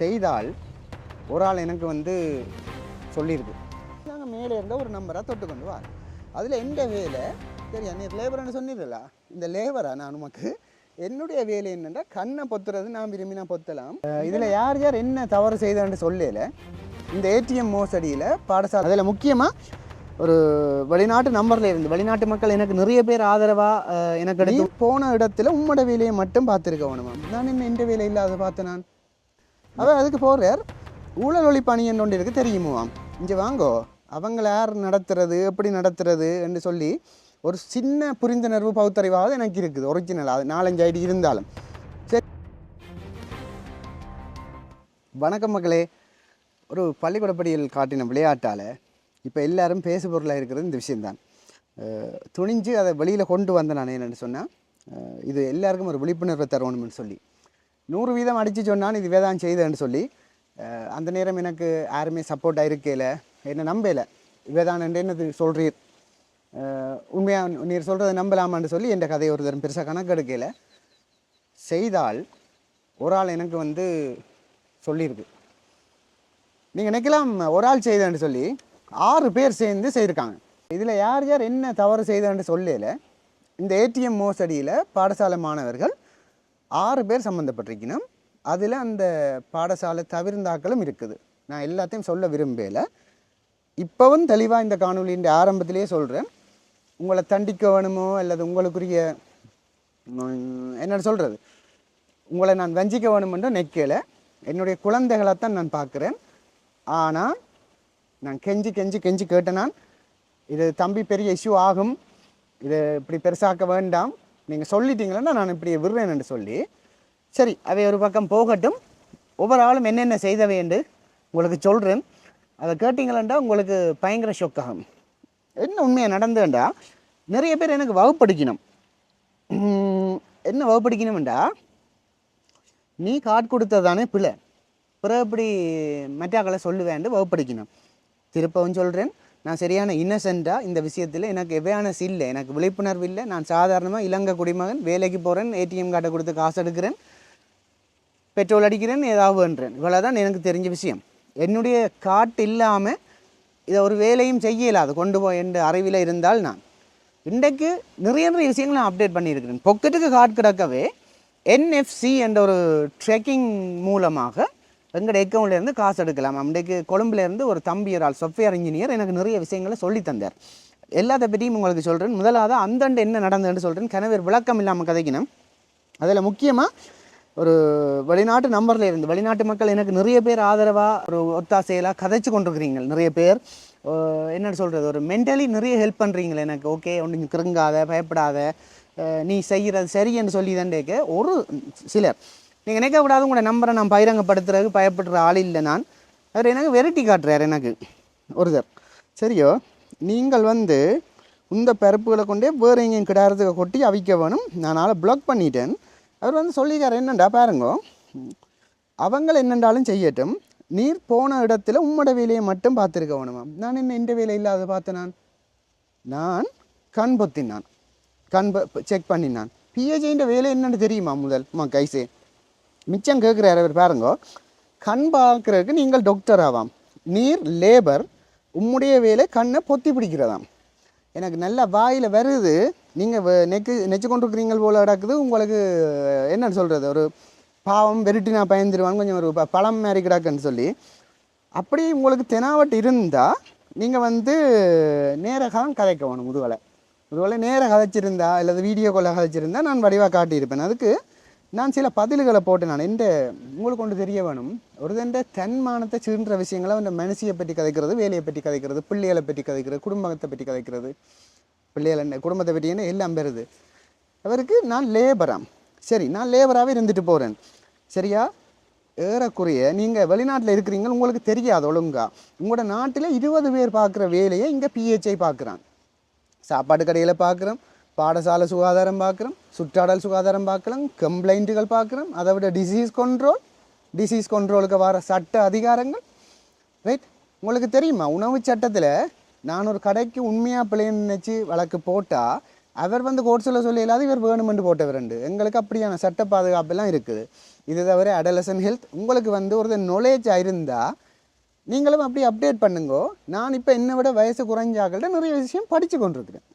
செய்தால் ஒரு ஆள் எனக்கு வந்து சொல்லியிருக்கு நாங்கள் மேலே இருந்தால் ஒரு நம்பராக தொட்டு கொண்டு வா. அதில் எந்த வேலை சரி நீ லேபர்னு சொன்னீர்களா? இந்த லேபரா நான் உமக்கு? என்னுடைய வேலை என்னென்னா கண்ணை பொத்துறது நான் விரும்பினா பொத்தலாம். இதில் யார் யார் என்ன தவறு செய்தான்னு சொல்லல. இந்த ஏடிஎம் மோசடியில் பாடசாலை அதில் முக்கியமாக ஒரு வெளிநாட்டு நம்பரில் இருந்து வெளிநாட்டு மக்கள் எனக்கு நிறைய பேர் ஆதரவாக எனக்கு போன இடத்துல உம்மோட வேலையை மட்டும் பார்த்துருக்க மேம் நான் என்ன இந்த வேலை இல்லாத பார்த்தேன் நான்? அவர் அதுக்கு போகிறார் ஊழல் ஒளி அணியன் ஒன்று தெரியுமாம்? இங்கே வாங்கோ. அவங்கள யார் நடத்துறது எப்படி நடத்துறது என்று சொல்லி ஒரு சின்ன புரிந்துணர்வு பகுத்தறிவாவது எனக்கு இருக்குது ஒரிஜினல் அது நாலஞ்சு ஐடி இருந்தாலும். சரி. வணக்கம் மக்களே. ஒரு பள்ளிக்கூடப்படியில் காட்டின விளையாட்டால் இப்போ எல்லாரும் பேசு பொருளாக இருக்கிறது இந்த விஷயந்தான் துணிஞ்சு அதை வெளியில் கொண்டு வந்தேன் நான் என்னென்னு சொன்னால் இது எல்லாருக்கும் ஒரு விழிப்புணர்வை தரணும்னு சொல்லி. நூறு வீதம் அடித்து சொன்னான் இது வேதான் செய்தேன்னு சொல்லி. அந்த நேரம் எனக்கு யாருமே சப்போர்ட்டாக இருக்கையில் என்னை நம்பலை. வேதான் என்னது சொல்கிறீர் உண்மையாக நீர் சொல்கிறத நம்பலாமான்னு சொல்லி என் கதையை ஒரு தரம் பெருசாக கணக்கெடுக்கையில் செய்தால் ஒரு ஆள் எனக்கு வந்து சொல்லியிருக்கு. நீங்கள் நினைக்கலாம் ஒரு ஆள் செய்தேன்னு சொல்லி ஆறு பேர் சேர்ந்து செய்திருக்காங்க. இதில் யார் யார் என்ன தவறு செய்தேன்னு சொல்லல இந்த ஏடிஎம் மோசடியில் பாடசாலை மாணவர்கள் ஆறு பேர் சம்மந்தப்பட்டிருக்கணும் அதில் அந்த பாடசாலை தவிர்ந்தாக்களும் இருக்குது. நான் எல்லாத்தையும் சொல்ல விரும்பலை. இப்போவும் தெளிவாக இந்த காணொலியின் ஆரம்பத்திலேயே சொல்கிறேன் உங்களை தண்டிக்க வேணுமோ அல்லது உங்களுக்குரிய என்ன சொல்கிறது உங்களை நான் வஞ்சிக்க வேணுமென்று நிற்கலை என்னுடைய குழந்தைகளைத்தான் நான் பார்க்குறேன். ஆனால் நான் கெஞ்சி கெஞ்சி கெஞ்சி கேட்டேனான் நான். இது தம்பி பெரிய இஷ்யூ ஆகும். இது இப்படி பெருசாக்க வேண்டாம். நீங்கள் சொல்லிட்டீங்களா நான் இப்படி விடுறேன்னு சொல்லி சரி அவை ஒரு பக்கம் போகட்டும். ஒவ்வொரு ஆளும் என்னென்ன செய்தவை என்று உங்களுக்கு சொல்கிறேன் அதை கேட்டிங்களேன்டா உங்களுக்கு பயங்கர ஷொக் ஆகும் என்ன உண்மையாக நடந்ததுண்டா? நிறைய பேர் எனக்கு வகுப்படிக்கணும். என்ன வகுப்படிக்கணும்டா? நீ காட் கொடுத்ததானே பிள்ளை பிறகு இப்படி மற்றாக்களை சொல்லுவேன்ட்டு வகுப்படிக்கணும். திருப்பவும் சொல்கிறேன் நான் சரியான இன்னசென்ட்டாக இந்த விஷயத்தில் எனக்கு எவ்வானஸ் இல்லை. எனக்கு விழிப்புணர்வு இல்லை. நான் சாதாரணமாக இலங்கை குடிமகன் வேலைக்கு போகிறேன் ஏடிஎம் கார்டை கொடுத்து காசு எடுக்கிறேன் பெட்ரோல் அடிக்கிறேன் ஏதாவது வேண்டுறேன் இவ்வளோதான் எனக்கு தெரிஞ்ச விஷயம். என்னுடைய காட்டு இல்லாமல் இதை ஒரு வேலையும் செய்யலை. அது கொண்டு போய் என்ற அறிவில் இருந்தால் நான். இன்றைக்கு நிறைய நிறைய விஷயங்களை நான் அப்டேட் பண்ணியிருக்கிறேன். பொக்கெட்டுக்கு காட் கிடக்கவே என்எஃப்சி என்ற ஒரு ட்ரெக்கிங் மூலமாக எங்களோட அக்கௌண்ட்லேருந்து காசு எடுக்கலாம். அன்றைக்கு கொழும்புலேருந்து ஒரு தம்பியரால் ஆள் சாஃப்ட்வேர் இன்ஜினியர் எனக்கு நிறைய விஷயங்களை சொல்லி தந்தார். எல்லாத்த பற்றியும் உங்களுக்கு சொல்கிறேன் முதலாவது அந்தண்டு என்ன நடந்ததுன்னு சொல்கிறேன் கணவர் விளக்கம் இல்லாமல் கதைக்கணும். அதில் முக்கியமாக ஒரு வெளிநாட்டு நம்பரில் இருந்து வெளிநாட்டு மக்கள் எனக்கு நிறைய பேர் ஆதரவாக ஒரு ஒத்தாசையெல்லாம் கதைச்சு கொண்டிருக்கிறீங்க நிறைய பேர். என்ன சொல்கிறது ஒரு மென்டலி நிறைய ஹெல்ப் பண்ணுறீங்களே எனக்கு. ஓகே ஒன்று கிருங்காத பயப்படாத. நீ செய்கிறது சரியன்னு சொல்லி தான் கேட்க ஒரு சிலர். நீங்கள் நினைக்கக்கூடாது உங்களோட நம்பரை நான் பகிரங்கப்படுத்துறதுக்கு பயப்படுற ஆள் இல்லை நான். அவர் எனக்கு வெரைட்டி காட்டுறார் எனக்கு. ஒருத்தர். சரியோ? நீங்கள் வந்து இந்த பருப்புகளை கொண்டே வேறு எங்கேயும் கிடாரத்துக்கு கொட்டி அவிக்க வேணும். நான் ஆளை பிளாக் பண்ணிட்டேன். அவர் வந்து சொல்லிக்கார் என்னண்டா பாருங்க? அவங்கள என்னென்றாலும் செய்யட்டும். நீர் போன இடத்துல உம்மோட வேலையை மட்டும் பார்த்துருக்க வேணுமா? நான் என்ன இந்த வேலை இல்லாத பார்த்தேன் நான்? நான் கண் பொத்தினான். கண் செக் பண்ணினான். பிஹெச்ஐன்ற வேலை என்னென்னு தெரியுமா முதல்? மா கைசே மிச்சம் கேட்குறாரு அவர் பாருங்க. கண் பார்க்குறதுக்கு நீங்கள் டாக்டர் ஆவாம். நீர் லேபர் உம்முடைய வேலை கண்ணை பொத்தி பிடிக்கிறதாம். எனக்கு நல்ல வாயில் வருது. நீங்கள் நெக்கு நெச்சு கொண்டிருக்கிறீங்க போல் கிடக்குது உங்களுக்கு என்னன்னு சொல்கிறது ஒரு பாவம் வெரிட்டி நான் பயந்துருவான்னு கொஞ்சம் ஒரு ப- பழம் மாதிரி கிடக்குன்னு சொல்லி. அப்படி உங்களுக்கு தெனாவட்டு இருந்தால் நீங்கள் வந்து நேராக கதைக்கணும் கதைக்க வேணும் முதுகலை. முதுகலை நேராக கதைச்சிருந்தா அல்லது வீடியோ காலில் கதைச்சிருந்தா நான் வடிவாக காட்டியிருப்பேன். அதுக்கு நான் சில பதில்களை போட்டேன் நான் எந்த உங்களுக்கு ஒன்று தெரிய வேணும்? ஒருதண்ட தன்மானத்தை சீன்ற விஷயங்களை அந்த மனுஷியை பற்றி கதைக்கிறது வேலையை பற்றி கதைக்கிறது பிள்ளைகளை பற்றி கதைக்கிறது குடும்பத்தை பற்றி கதைக்கிறது. பிள்ளைகள் என்ன குடும்பத்தை பற்றி என்ன எல்லாம் பெறுது. அவருக்கு நான் லேபராம் சரி நான் லேபராகவே இருந்துட்டு போகிறேன் சரியா? ஏறக்குறைய நீங்கள் வெளிநாட்டில் இருக்கிறீங்க உங்களுக்கு தெரியாது ஒழுங்கா. உங்களோட நாட்டில் இருபது பேர் பார்க்குற வேலையை இங்கே பிஹெச்ஐ பார்க்குறான். சாப்பாடு கடையில் பார்க்குறோம் பாடசாலை சுகாதாரம் பார்க்குறோம் சுற்றாடல் சுகாதாரம் பார்க்கலாம் கம்ப்ளைண்ட்டுகள் பார்க்குறோம் அதை விட டிசீஸ் கண்ட்ரோல் டிசீஸ் கண்ட்ரோலுக்கு வர சட்ட அதிகாரங்கள் ரைட் உங்களுக்கு தெரியுமா உணவு சட்டத்தில் நான் ஒரு கடைக்கு உண்மையாக பிள்ளைன்னு நினச்சி வழக்கு போட்டால் அவர் வந்து கோர்ட்ஸில் சொல்லி இல்லாத இவர் வேணுமென்று போட்டவர் ரெண்டு எங்களுக்கு அப்படியான சட்ட பாதுகாப்பெல்லாம் இருக்குது இது தவிர அடலசன் ஹெல்த் உங்களுக்கு வந்து ஒரு நாலேஜ் இருந்தால் நீங்களும் அப்படி அப்டேட் பண்ணுங்கோ நான் இப்போ என்னை விட வயசு குறைஞ்சாக்கள்கிட்ட நிறைய விஷயம் படித்து கொண்டிருக்கிறேன்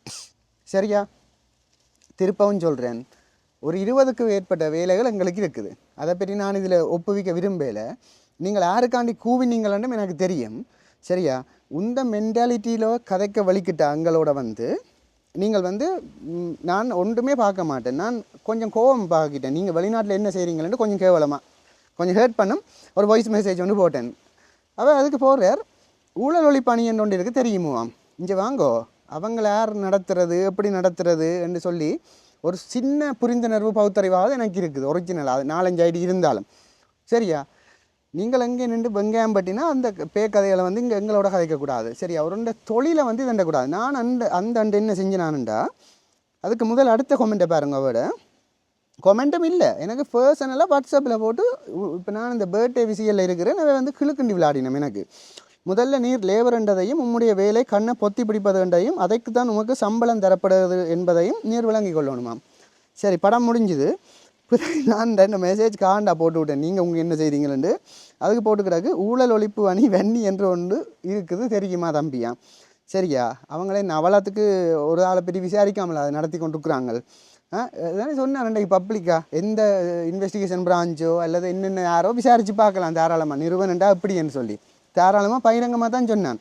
சரியா திருப்பவும் சொல்கிறேன் ஒரு இருபதுக்கு மேற்பட்ட வேலைகள் எங்களுக்கு இருக்குது. அதை பற்றி நான் இதில் ஒப்புவிக்க விரும்பலை. நீங்கள் யாருக்காண்டி கூவினீங்களன்னு எனக்கு தெரியும். சரியா? உந்த மென்டாலிட்டியில் கதைக்க வலிக்கிட்ட எங்களோட வந்து நீங்கள் வந்து நான் ஒன்றுமே பார்க்க மாட்டேன். நான் கொஞ்சம் கோபம் பார்க்கிட்டேன் நீங்கள் வெளிநாட்டில் என்ன செய்கிறீங்களேன்னு கொஞ்சம் கேவலமாக கொஞ்சம் ஹேர்ட் பண்ணும். ஒரு வாய்ஸ் மெசேஜ் ஒன்று போட்டேன். அவள் அதுக்கு போகிறார் ஊழல் ஒளி என்று ஒன்று இருக்குது தெரியுமாம் இங்கே வாங்கோ. அவங்கள யார் நடத்துறது எப்படி நடத்துறது என்று சொல்லி ஒரு சின்ன புரிந்துணர்வு பகுத்தறிவாவது எனக்கு இருக்குது ஒரிஜினல் அது நாலஞ்சு ஐடி இருந்தாலும். சரியா? நீங்கள் எங்கே நின்று வெங்காயம் பட்டினா அந்த பே கதைகளை வந்து இங்கே எங்களோட கதைக்கக்கூடாது. சரி அவருடைய தொழிலை வந்து தண்டக்கூடாது நான் அந்த அந்த அண்டு என்ன செஞ்சினானுண்டா? அதுக்கு முதல் அடுத்த கொமெண்ட்டை பாருங்க அவட கொமெண்ட்டும் இல்லை. எனக்கு பர்சனலாக வாட்ஸ்அப்பில் போட்டு இப்போ நான் இந்த பர்த்டே விசியலில் இருக்கிறேன் நான் வந்து கிழுக்குண்டி விளையாடினோம் எனக்கு. முதல்ல நீர் லேபர்ன்றதையும் உம்முடைய வேலை கண்ணை பொத்தி பிடிப்பதுன்றதையும் அதைக்கு தான் உமக்கு சம்பளம் தரப்படுவது என்பதையும் நீர் விளங்கி கொள்ளணுமாம். சரி படம் முடிஞ்சுது. நான் ரெண்டு மெசேஜ் காண்டா போட்டு விட்டேன். நீங்கள் உங்கள் என்ன செய்றீங்களேன்னு அதுக்கு போட்டு கிடக்கு ஊழல் ஒழிப்பு அணி வெண்ணி என்று ஒன்று இருக்குது தெரியுமா தம்பியா? சரியா? அவங்களே நவலத்துக்கு ஒரு ஆளை பற்றி விசாரிக்காமல் அதை நடத்தி கொண்டிருக்கிறாங்க அதான் சொன்னேன் ரெண்டைக்கு பப்ளிக்கா எந்த இன்வெஸ்டிகேஷன் பிரான்ச்சோ அல்லது என்னென்ன யாரோ விசாரித்து பார்க்கலாம் தாராளமாக நிறுவனண்டா அப்படின்னு சொல்லி. தாராளமாக பகிரங்கமாக தான் சொன்னான்.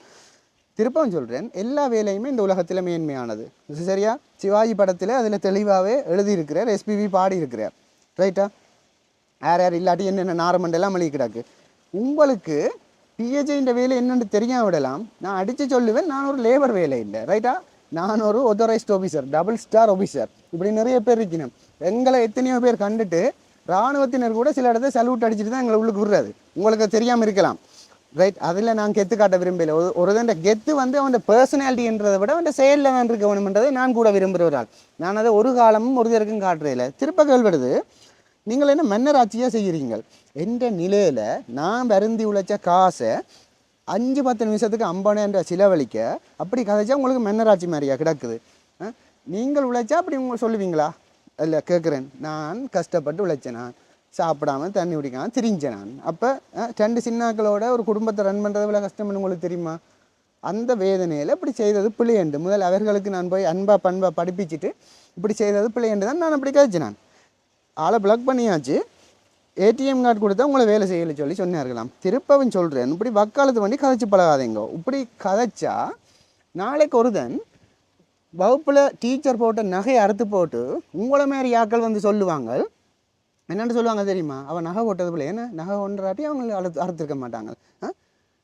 திருப்பவும் சொல்கிறேன் எல்லா வேலையுமே இந்த உலகத்தில் மேன்மையானது. சரியா? சிவாஜி படத்தில் அதில் தெளிவாகவே எழுதியிருக்கிறார் எஸ்பிவி பாடியிருக்கிறார். ரைட்டா யார் யார் இல்லாட்டி என்னென்ன நாரமண்டெல்லாம் மளிகை கிடக்கு உங்களுக்கு பிஹெச்ஐன்ற வேலை என்னென்னு தெரியாம விடலாம் நான் அடித்து சொல்லுவேன் நான் ஒரு லேபர் வேலை இல்லை. ரைட்டா நான் ஒரு authorised officer double star officer இப்படி நிறைய பேர் இருக்கணும். எங்களை எத்தனையோ பேர் கண்டுட்டு இராணுவத்தினர் கூட சில இடத்த சல்யூட் அடிச்சுட்டு தான் எங்களை உள்ளுக்கு விடுறாரு. உங்களுக்கு தெரியாமல் இருக்கலாம். ரைட் அதில் நான் கெத்து காட்ட விரும்பல ஒரு ஒருதண்ட கெத்து வந்து அவன் பர்சனாலிட்டின்றதை விட அவன் செயலில் தான் இருக்க வேணும்ன்றதை நான் கூட விரும்புகிற ஒரு ஆள். நான் அதை ஒரு காலமும் ஒரு தருக்கும் காட்டுறதில்ல திருப்ப கேள்விடுது நீங்கள் என்ன மன்னராட்சியாக செய்கிறீங்க என்ற நிலையில் நான் வருந்தி உழைச்ச காசை அஞ்சு பத்து நிமிஷத்துக்கு ஐம்பதாயிரம் சிலவழிக்க அப்படி கதைச்சா உங்களுக்கு மன்னராட்சி மாதிரியா கிடக்குது. நீங்கள் உழைச்சா அப்படி உங்க சொல்லுவீங்களா? இல்லை கேட்குறேன் நான் கஷ்டப்பட்டு உழைச்சேன் நான். சாப்பிடாம தண்ணி குடிக்காமல் திரிஞ்சேன் நான். அப்போ ரெண்டு சின்னாக்களோட ஒரு குடும்பத்தை ரன் பண்ணுறது இவ்வளோ கஷ்டம்னு உங்களுக்கு தெரியுமா? அந்த வேதனையில் இப்படி செய்தது பிள்ளையண்டு முதல் அவர்களுக்கு நான் போய் அன்பா பண்பா படிப்பிச்சிட்டு இப்படி செய்தது பிள்ளையண்டு தான் நான் அப்படி கழிச்சு நான். ஆளை பிளாக் பண்ணியாச்சு. ஏடிஎம் கார்டு கொடுத்தா உங்களை வேலை செய்யலை சொல்லி சொன்னார்களாம். திருப்பவும் சொல்கிறேன் இப்படி வக்காலத்து வண்டி கதைச்சு பழகாதீங்க. இப்படி கதைச்சா நாளைக்கு ஒருதன் வகுப்பில் டீச்சர் போட்ட நகையை அறுத்து போட்டு உங்களை மாதிரி ஆட்கள் வந்து சொல்லுவாங்க என்னென்னு சொல்லுவாங்க தெரியுமா? அவன் நகை போட்டது போல. என்ன நகை ஒன்றாட்டி அவங்க அறுத்து அறுத்துருக்க மாட்டாங்க. ஆ?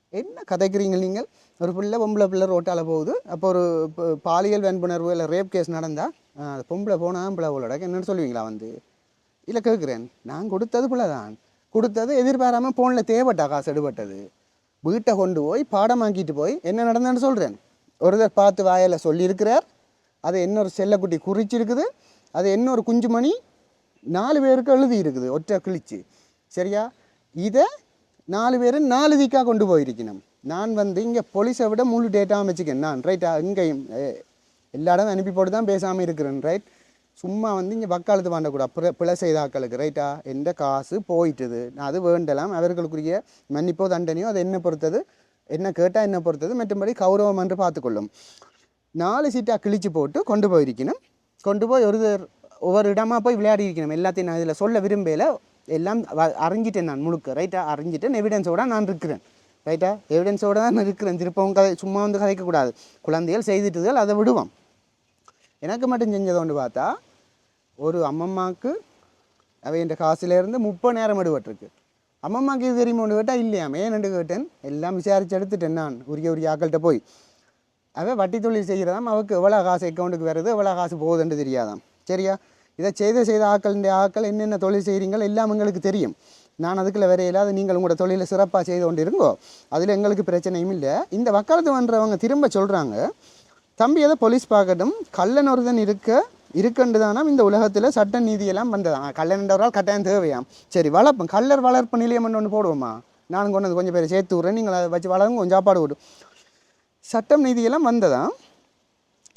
என்ன கதைக்கிறீங்க நீங்கள்? ஒரு பிள்ளை பொம்பளை பிள்ளை ரோட்டால் போகுது. அப்போ ஒரு பாலியல் வன்புணர்வு இல்லை ரேப் கேஸ் நடந்தால் அந்த பொம்பளை போனால் பிள்ளைகளோட என்னென்னு சொல்லுவீங்களா வந்து? இல்லை கேட்குறேன் நான் கொடுத்தது பிள்ளை தான். கொடுத்தது எதிர்பாராமல் ஃபோனில் தேவைட்டா காசு எடுபட்டது. வீட்டை கொண்டு போய் பாடமாக்கிட்டு போய் என்ன நடந்ததுன்னு சொல்கிறேன் ஒருத்தர் பார்த்து வாயில் சொல்லியிருக்கிறார். அது இன்னொரு செல்லக்குட்டி குறிச்சிருக்குது. அது இன்னொரு குஞ்சு மணி நாலு பேருக்கு எழுதி இருக்குது ஒற்றை கிழிச்சு. சரியா? இதை நாலு பேரும் நாலு வீக்காக கொண்டு போயிருக்கணும். நான் வந்து இங்கே போலீஸை விட முழு டேட்டா வச்சுக்கேன் நான் ரைட்டா இங்கேயும் எல்லா இடமும் அனுப்பி போட்டு தான் பேசாமல் இருக்கிறேன் ரைட் சும்மா வந்து இங்கே வக்காலத்து வாண்டக்கூடாது பிற பிழை செய்தாக்களுக்கு ரைட்டா எந்த காசு போயிட்டுது? நான் அது வேண்டலாம். அவர்களுக்குரிய மன்னிப்போ தண்டனையோ அது என்ன பொறுத்தது? என்ன கேட்டால் என்ன பொறுத்தது? மற்றபடி கௌரவம் என்று பார்த்துக்கொள்ளும். நாலு சீட்டாக கிழிச்சு போட்டு கொண்டு போயிருக்கணும். கொண்டு போய் ஒரு ஒவ்வொரு இடமா போய் விளையாடி இருக்கணும். எல்லாத்தையும் நான் இதில் சொல்ல விரும்பல. எல்லாம் வ- அறிஞ்சிட்டேன் நான் முழுக்க ரைட்டாக அறிஞ்சிட்டேன். எவிடன்ஸோட நான் இருக்கிறேன். ரைட்டா எவிடன்ஸோட தான் நான் இருக்கிறேன். திருப்பவும் கதை சும்மா வந்து கதைக்கக்கூடாது குழந்தைகள் செய்துட்டுதல் அதை விடுவோம். எனக்கு மட்டும் செஞ்சது ஒன்று பார்த்தா ஒரு அம்மம்மாவுக்கு அவை என்ற காசுலேருந்து முப்பது நேரம் எடுபட்டிருக்கு. அம்மம்மாவுக்கு இது தெரியுமா ஒன்று கேட்டால் இல்லையாம். ஏன்னு கேட்டேன். எல்லாம் விசாரித்து எடுத்துட்டேன் நான். உரிய உரிய ஆக்கள்கிட்ட போய். அவன் வட்டி தொழில் செய்கிறதாம். அவருக்கு எவ்வளோ காசு அக்கௌண்ட்டுக்கு வருது எவ்வளோ காசு போகுதுன்னு தெரியாதாம். சரியா? இதை செய்த செய்த ஆக்கள் ஆக்கள் என்னென்ன தொழில் செய்கிறீங்கள் எல்லாம் எங்களுக்கு தெரியும். நான் அதுக்குள்ள வேற இல்லாத நீங்கள் உங்களோட தொழிலை சிறப்பாக செய்து கொண்டு இருங்கோ அதில் எங்களுக்கு பிரச்சனையும் இல்லை. இந்த வக்காலத்து பண்ணுறவங்க திரும்ப சொல்கிறாங்க தம்பி எதை போலீஸ் பார்க்கட்டும். கள்ளன் ஒருதன் இருக்க இருக்குன்னு தானாம் இந்த உலகத்தில் சட்ட நீதியெல்லாம் வந்ததான் கல்லன்றவரால் கட்டாயம் தேவையாம். சரி வளர்ப்போம் கல்லர் வளர்ப்பு நிலையம் ஒன்று போடுவோமா? நானும் கொண்டு வந்து கொஞ்சம் பேர் சேர்த்து விட்றேன். நீங்கள் அதை வச்சு வளருங்க கொஞ்சம் சாப்பாடு விடும் சட்டம் நீதியெல்லாம் வந்ததாம்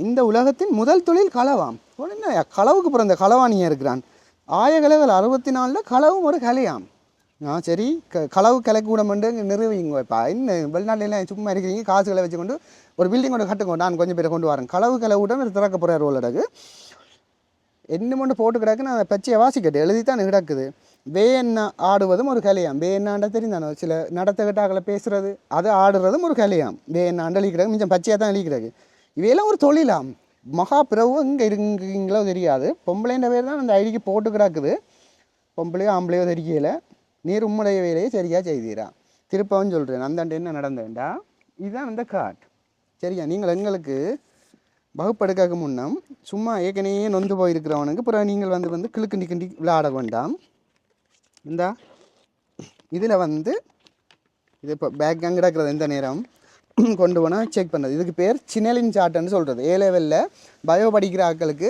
இந்த உலகத்தின் முதல் தொழில் களவாம். உடனே களவுக்கு பிறந்த களவாணியாக இருக்கிறான்? ஆயகலைகள் அறுபத்தி நாலில் களவும் ஒரு கலையாம். ஆ சரி க களவு கலைக்கூடம் நிறுவிங்க இப்போ இன்னும் வெளிநாட்டிலாம் சும்மா இருக்கிறீங்க காசுகளை வச்சுக்கொண்டு ஒரு பில்டிங் கொண்டு கட்டுங்க நான் கொஞ்சம் பேரை கொண்டு வரேன். களவு கலைக்கூடம் இது திறக்க போகிறார் உள்ளடகு என்ன மட்டும் போட்டு கிடக்கு நான் அதை பச்சையை வாசிக்கட்டு எழுதி தான் கிடக்குது. வேண்ணா ஆடுவதும் ஒரு கலையாம். வேண்ணாண்ட தெரிந்தானோ? சில நடத்த கட்டாக்களை பேசுகிறது அது ஆடுறதும் ஒரு கலையாம். வேண்ணாண்ட அழிக்கிறாங்க மிச்சம் பச்சையாக தான் அழிக்கிறாங்க இவையெல்லாம் ஒரு தொழிலாம். மகா பிரபு இங்கே இருக்கீங்களோ தெரியாது. பொம்பளைன்ற பேர் தான் அந்த ஐடிக்கு போட்டு கிடக்குது. பொம்பளையோ ஆம்பளையோ தெரியல நீர் உம்முடைய வேலையை சரியாக செய்தீரா. திருப்பவும் சொல்கிறேன் அந்தாண்டு என்ன நடந்தேன்டா இதுதான் அந்த காட். சரியா? நீங்கள் எங்களுக்கு வகுப்பெடுக்க முன்னம் சும்மா ஏற்கனவே நொந்து போயிருக்கிறவனுக்கு பிறகு நீங்கள் வந்து வந்து கிளுக்கிண்டி கிண்டி விளையாட வேண்டாம். இந்தா. இதில் வந்து இது இப்போ பேக் அங்கே கிடக்கிறது எந்த நேரம்? கொண்டு போனால் செக் பண்ணுறது இதுக்கு பேர் சினலின் சார்ட்டுன்னு சொல்கிறது ஏ லெவலில் பயோ படிக்கிற ஆட்களுக்கு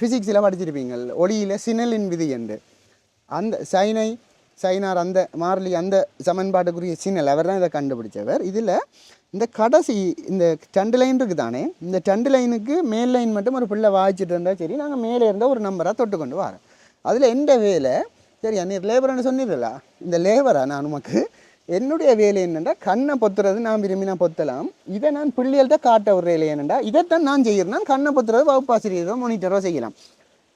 ஃபிசிக்ஸில் படிச்சிருப்பீங்க. ஒளியில் சினலின் விதி என்று. அந்த சைனை சைனார் அந்த மார்லி அந்த சமன்பாட்டுக்குரிய சின்னல் அவர் தான் இதை கண்டுபிடிச்சவர். இதில் இந்த கடைசி இந்த டண்டு லைன் இருக்குது தானே இந்த டண்டு லைனுக்கு மேல் லைன் மட்டும் ஒரு பிள்ளை வாய்ச்சிட்டு இருந்தால் சரி நாங்கள் மேலே இருந்தால் ஒரு நம்பராக தொட்டு கொண்டு வரோம் அதில் எந்த வேலை சரி நீர் லேபர்னு சொன்னீர்களா? இந்த லேபரா நான் உமக்கு என்னுடைய வேலை என்னென்னா கண்ணை பொத்துறது நான் விரும்பினா பொத்தலாம். இதை நான் பிள்ளைகள்கிட்ட காட்ட ஒரு வேலை என்னென்னா இதைத்தான் நான் செய்கிறேன் நான் கண்ணை பொத்துறது வகுப்பாசிரியரோ மோனிட்டரோ செய்யலாம்.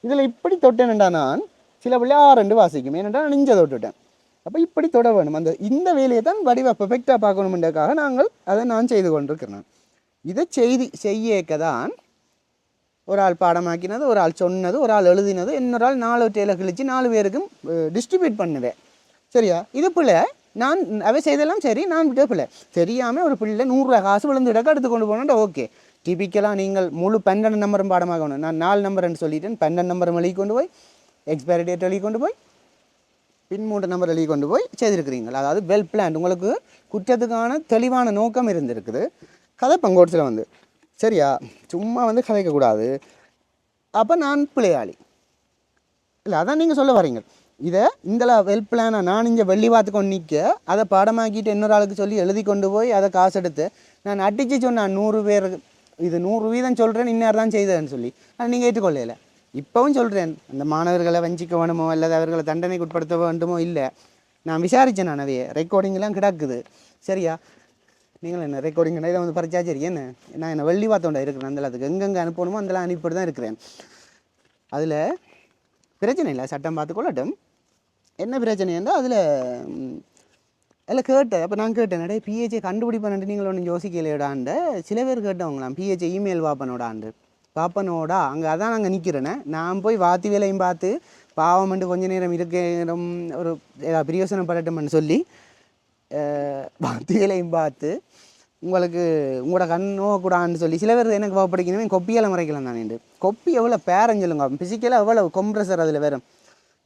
இதில் இப்படி தொட்டேன்டா நான் சில பிள்ளை ஆறு வாசிக்கும். ஏனென்றால் நான் நெஞ்ச தொட்டுட்டேன். அப்போ இப்படி தொட வேணும். அந்த இந்த வேலையை தான் வடிவ பெர்ஃபெக்டாக பார்க்கணுமென்றக்காக நாங்கள் அதை நான் செய்து கொண்டிருக்கிறேன். இதை செய்தி செய்யக்க தான் ஒரு ஆள் பாடமாக்கினது ஒரு ஆள் சொன்னது ஒரு ஆள் எழுதினது இன்னொரு ஆள் நாலு டேல கழித்து நாலு பேருக்கும் டிஸ்ட்ரிபியூட் பண்ணுவேன். சரியா? இது பிள்ளை நான் அவை செய்தெல்லாம் சரி நான் விட்ட பிள்ளை. தெரியாமல் ஒரு பிள்ளை நூறுரூவா காசு விழுந்து இடக்க எடுத்து கொண்டு போனோம்டா ஓகே. டிபிக்கலாக நீங்கள் முழு பன்னெண்டு நம்பரும் பாடமாகணும் நான் நாலு நம்பர்னு சொல்லிட்டேன். பன்னெண்டு நம்பரும் எழுதி கொண்டு போய் எக்ஸ்பைரி டேட் எழுதி கொண்டு போய் பின் மூன்று நம்பர் எழுதி கொண்டு போய் செய்திருக்கிறீங்கள் அதாவது வெல் பிளான் உங்களுக்கு குற்றத்துக்கான தெளிவான நோக்கம் இருந்திருக்குது. கதை பங்கோட்டத்தில் வந்து சரியா? சும்மா வந்து கதைக்கக்கூடாது. அப்போ நான் பிள்ளையாளி இல்லை அதான் நீங்கள் சொல்ல வரீங்க இதை இந்த வெல் பிளானை நான் இங்கே வெள்ளி பார்த்து கொண்டு நிற்க அதை பாடமாக்கிட்டு இன்னொரு ஆளுக்கு சொல்லி எழுதி கொண்டு போய் அதை காசு எடுத்து நான் அடித்து சொன்னேன் நூறு பேர் இது நூறு வீதம் சொல்கிறேன் இன்னார் தான் செய்தேன்னு சொல்லி. நான் நீங்கள் ஏற்றுக்கொள்ளையில இப்போவும் சொல்கிறேன் அந்த மாணவர்களை வஞ்சிக்க வேணுமோ அல்லது அவர்களை தண்டனைக்கு உட்படுத்த வேண்டுமோ இல்லை. நான் விசாரித்தேன் நான் ரெக்கார்டிங்லாம் கிடக்குது. சரியா? நீங்கள் என்ன ரெக்கார்டிங் இதை வந்து பறிச்சா சரி என்ன? நான் என்ன வெள்ளி பார்த்தோண்டா இருக்கிறேன் அந்த அதுக்கு எங்கெங்கே அனுப்பணுமோ அந்தலாம் அனுப்பிட்டு தான் இருக்கிறேன். அதில் பிரச்சனை இல்லை சட்டம் பார்த்து கொள்ளட்டும் என்ன பிரச்சனை இருந்தால் அதில் அதில் கேட்டேன். அப்போ நான் கேட்டேன் நடே பிஹெச்ஐ கண்டுபிடிப்பேன்ட்டு நீங்கள் ஒன்று யோசிக்கலையடாண்ட சில பேர் கேட்டவங்களாம் பிஹெச்ஐ இமெயில் பாப்பனோடாண்டு பாப்பனோடா அங்கே அதான் நாங்கள் நிற்கிறேனே நான் போய் வாத்தி வேலையும் பார்த்து பாவம்ட்டு கொஞ்ச நேரம் இருக்கிறோம் ஒரு பிரியோசனம் படட்டும்னு சொல்லி வாத்தி வேலையும் பார்த்து உங்களுக்கு உங்களோட கண் நோக்கூடான்னு சொல்லி சில பேர் எனக்கு படிக்கணும் கொப்பியால் மறைக்கலாம் நான் கொப்பி எவ்வளோ பேரன்னு சொல்லுங்க. ஃபிசிக்கலாக எவ்வளோ கொம்ப்ரஸர் அதில் வரும்.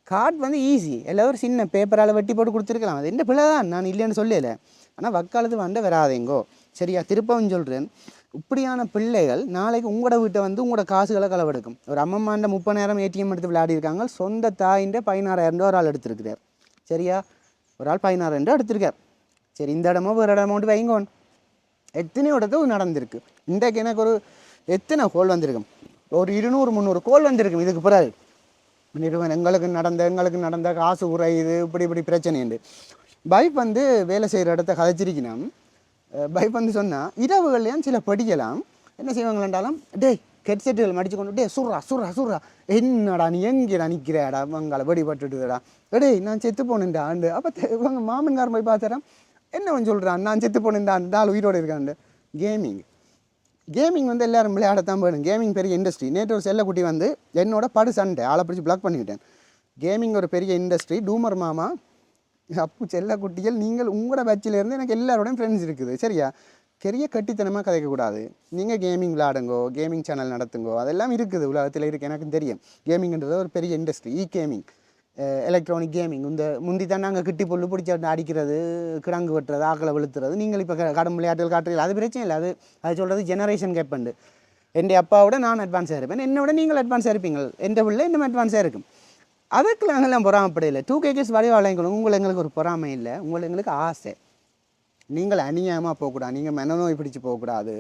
கார்டு வந்து ஈஸி எல்லோரும் சின்ன பேப்பரால் வெட்டி போட்டு கொடுத்துருக்கலாம். அது என்ன பிள்ளை தான்? நான் இல்லைன்னு சொல்லலை. ஆனால் வக்காலத்து வந்து வராதேங்கோ சரியா? திருப்பவும் சொல்கிறேன் இப்படியான பிள்ளைகள் நாளைக்கு உங்களோட வீட்டை வந்து உங்களோட காசுகளை களவெடுக்கும். ஒரு அம்மம்மாண்ட முப்பதாயிரம் ஏடிஎம் எடுத்து விளையாடிருக்காங்க சொந்த தாயின்ற பதினாறாயிரம் ரூபா ஒரு ஆள் எடுத்திருக்கிறார். சரியா? ஒரு ஆள் பதினாறாயிரம் ரூபா எடுத்திருக்கார். சரி இந்த இடமோ வேறு இடமோ வைங்கோன் எத்தனை இடத்துல நடந்திருக்கு? இன்றைக்கு எனக்கு ஒரு எத்தனை கோல் வந்திருக்கும்? ஒரு இருநூறு முந்நூறு கோல் வந்திருக்கும். இதுக்கு பிறகு. நிறுவனம் எங்களுக்கு நடந்த எங்களுக்கு நடந்த காசு உறையுது இப்படி இப்படி பிரச்சனைண்டு பைப் வந்து வேலை செய்கிற இடத்த கதைச்சிருக்கணும். பைப் வந்து சொன்னால் இரவுகள்லையும் சில படிக்கலாம். என்ன செய்வாங்களாண்டாலும் டேய் ஹெட்செட்டுகள் மடித்து கொண்டு டே சுர்ரா சுர்ரா சுர்ரா என்னடா நீ எங்கேடா நிற்கிறடா இவங்களை வெடிபட்டுடுதுடா டேய் நான் செத்து போனேன்டா ஆண்டு. அப்போ இவங்க மாமன்காரன் போய் பார்த்துறேன். என்ன சொல்கிறான் நான் செத்து போனேன்டா அந்த ஆள் உயிரோடு இருக்காண்டு. கேமிங் கேமிங் வந்து எல்லாரும் விளையாடத்தான் போயிடும் கேமிங் பெரிய இண்டஸ்ட்ரி நேற்று ஒரு செல்லக்குட்டி வந்து என்னோட படு சண்டை. ஆளை பிடிச்சி பிளாக் பண்ணிவிட்டேன் கேமிங் ஒரு பெரிய இண்டஸ்ட்ரி டூமர் மாமா அப்பு செல்லக்குட்டிகள் நீங்கள் உங்களோட பேட்சிலேருந்து எனக்கு எல்லாரோடையும் ஃப்ரெண்ட்ஸ் இருக்குது. சரியா? பெரிய கட்டித்தனமாக கதைக்கக்கூடாது. நீங்கள் கேமிங் விளாடுங்கோ கேமிங் சேனல் நடத்துங்கோ அதெல்லாம் இருக்குது. உலகத்தில் இருக்குது எனக்கு தெரியும். கேமிங்ன்றது ஒரு பெரிய industry e gaming electronic gaming இந்த முந்தி தான் நாங்கள் கிட்டி புல்லு பிடிச்சி அடிக்கிறது கிடங்கு வெட்டுறது ஆக்களை வெளுத்துறது. நீங்கள் இப்போ கடும் விளையாட்டுகள் காட்டுறீங்க அது பிரச்சனை இல்லை. அது அது சொல்கிறது ஜெனரேஷன் கேப்பண்டு என் அப்பாவோட நான் அட்வான்ஸாக இருப்பேன். என்னை விட நீங்கள் அட்வான்ஸாக இருப்பீங்க எந்த பிள்ளை இன்னும் அட்வான்ஸாக இருக்கும். அதுக்கு நாங்கள்லாம் இல்லை. டூ கேகேஸ் வடிவாளைங்களும் உங்களை எங்களுக்கு ஒரு பொறாமை இல்லை. உங்களை எங்களுக்கு ஆசை. நீங்கள் அநியாயமாக போகக்கூடாது. நீங்கள் மனநோய் பிடிச்சி போகக்கூடாது.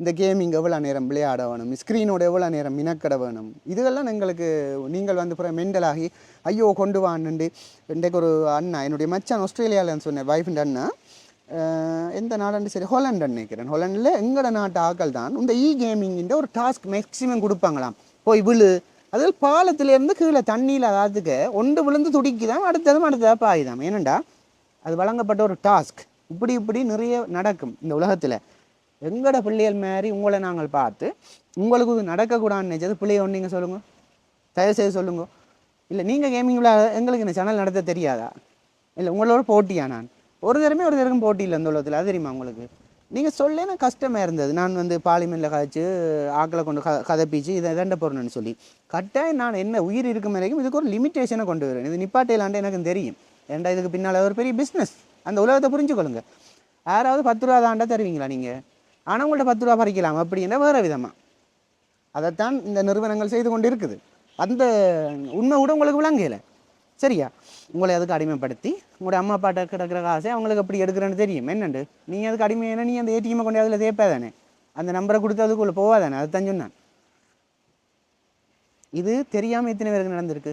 இந்த கேமிங் எவ்வளோ நேரம் விளையாட வேணும்? ஸ்க்ரீனோட எவ்வளோ நேரம் மினக்கட வேணும்? இதுகெல்லாம் எங்களுக்கு நீங்கள் வந்து பிற மென்டலாகி ஐயோ கொண்டு வான்னு இன்றைக்கு ஒரு அண்ணா என்னுடைய மச்சான் ஆஸ்திரேலியாவில் சொன்னேன் வைஃப்ண்ட் அண்ணா எந்த நாடுன்னு சரி ஹொலண்ட் நினைக்கிறேன் ஹொலண்டில் எங்களோட நாட்டு ஆக்கள் தான் இந்த இ கேமிங்கின்ற ஒரு டாஸ்க் மேக்ஸிமம் கொடுப்பாங்களாம். போய் விழு. அதில் பாலத்திலேருந்து கீழே தண்ணியில் அதாவதுக்கு ஒன்று விழுந்து துடிக்கிதான் அடுத்ததும் அடுத்ததாக பாயுதாம். ஏனண்டா? அது வழங்கப்பட்ட ஒரு டாஸ்க் இப்படி இப்படி நிறைய நடக்கும் இந்த உலகத்தில். எங்களோட பிள்ளைகள் மாதிரி உங்களை நாங்கள் பார்த்து உங்களுக்கு இது நடக்கக்கூடாதுன்னு நினச்சது பிள்ளைய ஒன்று நீங்கள் சொல்லுங்க. தயவு செய்து சொல்லுங்க. இல்லை நீங்கள் கேமிங் விளையாட எங்களுக்கு இந்த சேனல் நடத்த தெரியாதா? இல்லை உங்களோட போட்டியா நான்? ஒரு தரமே ஒரு தரக்கும் போட்டி இல்லை இந்த உலகத்தில். அது தெரியுமா உங்களுக்கு? நீங்கள் சொல்ல கஷ்டமாக இருந்தது. நான் வந்து பார்லிமெண்ட்டில் கதைச்சு ஆக்களை கொண்டு க கதைப்பிச்சு இதை இதாண்ட போகிறேன்னு சொல்லி. கட்டாயம் நான் என்ன உயிர் இருக்கும் வரைக்கும் இதுக்கு ஒரு லிமிட்டேஷனை கொண்டு வரேன் இது நிப்பாட்டையிலாண்டு எனக்கு தெரியும். ஏன்டா இதுக்கு பின்னால் ஒரு பெரிய பிஸ்னஸ் அந்த உலகத்தை புரிஞ்சுக்கொள்ளுங்க. யாராவது பத்து ரூபா தாண்டா தருவீங்களா நீங்கள் ஆனால் உங்கள்ட்ட பத்து ரூபா பறிக்கலாம். அப்படின்னா வேறு விதமாக அதைத்தான் இந்த நிறுவனங்கள் செய்து கொண்டு இருக்குது அந்த உண்மை கூட உங்களுக்கு விளங்கலை. சரியா? உங்களை அதுக்கு அடிமைப்படுத்தி உங்களுடைய அம்மா அப்பாட்ட கிடக்கிற காசை அவங்களுக்கு எப்படி எடுக்கிறேன்னு தெரியும். என்னண்டு? நீ அதுக்கு அடிமையான நீ அந்த ஏடிஎம்மை கொண்டு அதில் தேப்பாதானே அந்த நம்பரை கொடுத்து அதுக்குள்ளே போவாதானே அதுதான் சொன்னான். இது தெரியாமல் எத்தனை பேருக்கு நடந்திருக்கு?